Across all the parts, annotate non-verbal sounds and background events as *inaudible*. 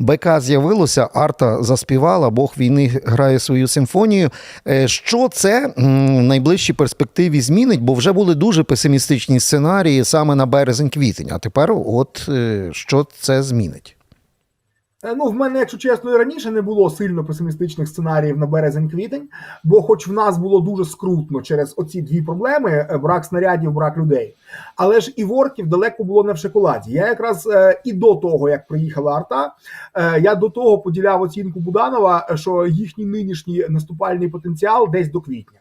БК з'явилося, арта заспівала, Бог війни грає свою симфонію. Е, Що це в найближчій перспективі змінить? Бо вже були дуже песимістичні сценарії саме на березень-квітень. А тепер, от е, що це змінить? Е, Ну, в мене, якщо чесно, і раніше не було сильно песимістичних сценаріїв на березень-квітень, бо, хоч в нас було дуже скрутно через оці дві проблеми: е, брак снарядів, брак людей. Але ж і ворків далеко було не в шоколаді. Я якраз е, і до того, як приїхала арта, я до того поділяв оцінку Буданова, що їхній нинішній наступальний потенціал десь до квітня.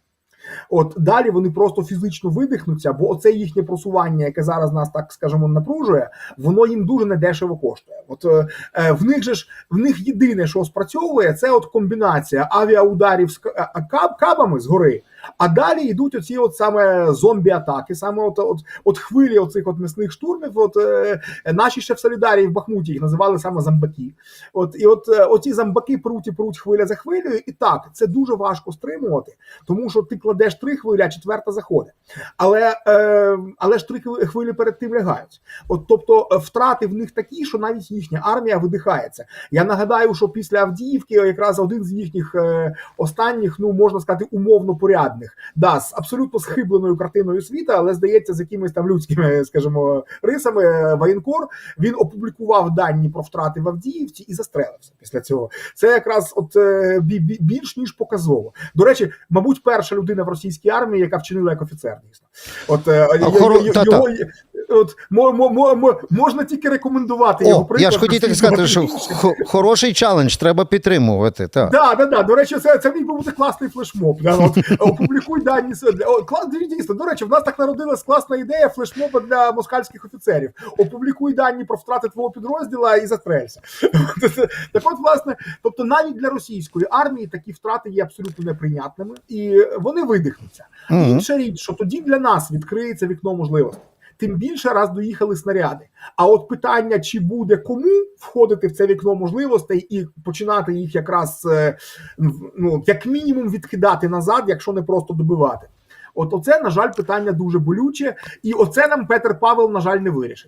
От далі вони просто фізично видихнуться, бо оце їхнє просування, яке зараз нас так скажімо, напружує, воно їм дуже недешево коштує. От е, е, в них же ж в них єдине, що спрацьовує, це от комбінація авіаударів з а- каб, кабами згори. А далі йдуть оці от саме зомбі-атаки, саме от, от, от хвилі оцих от м'ясних штурмів. От е, наші ще в Солідарії в Бахмуті їх називали саме замбаки. От і от е, оці замбаки пруть і пруть хвиля за хвилею. І так це дуже важко стримувати, тому що ти кладеш три хвилі, а четверта заходить. Але, е, але ж три хвилі- хвилі перед тим лягають. От тобто е, втрати в них такі, що навіть їхня армія видихається. Я нагадаю, що після Авдіївки якраз один з їхніх е, останніх, ну можна сказати, умовно порядних, да, з абсолютно схибленою картиною світа, але здається, з якимись там людськими, *laughs* скажімо, рисами. е, Воєнкор він опублікував дані про втрати в Авдіївці і застрелився після цього. Це якраз от е, бі- бі- більш ніж показово. До речі, мабуть, перша людина в російській армії, яка вчинила як офіцер, дійсно. От е, його от мо, мо, мо, мо- можна тільки рекомендувати його О, приклад. я ж хотів так сказати, що хороший челендж треба підтримувати. Так. Да, да, да. До речі, це, це міг би бути класний флешмоб. Да? От, *laughs* опублікуй дані. клас, дійсно, до речі, в нас так народилась класна ідея флешмоба для москальських офіцерів. Опублікуй дані про втрати твого підрозділа і застрелься. *laughs* так от, власне, тобто навіть для російської армії такі втрати є абсолютно неприйнятними, і вони видихнуться. Інша річ, що тоді для нас відкриється вікно можливостей. Тим більше раз доїхали снаряди. А от питання, чи буде кому входити в це вікно можливостей і починати їх якраз е, ну як мінімум відкидати назад, якщо не просто добивати. От оце, на жаль, питання дуже болюче, і оце нам Петр Павел, на жаль, не вирішить.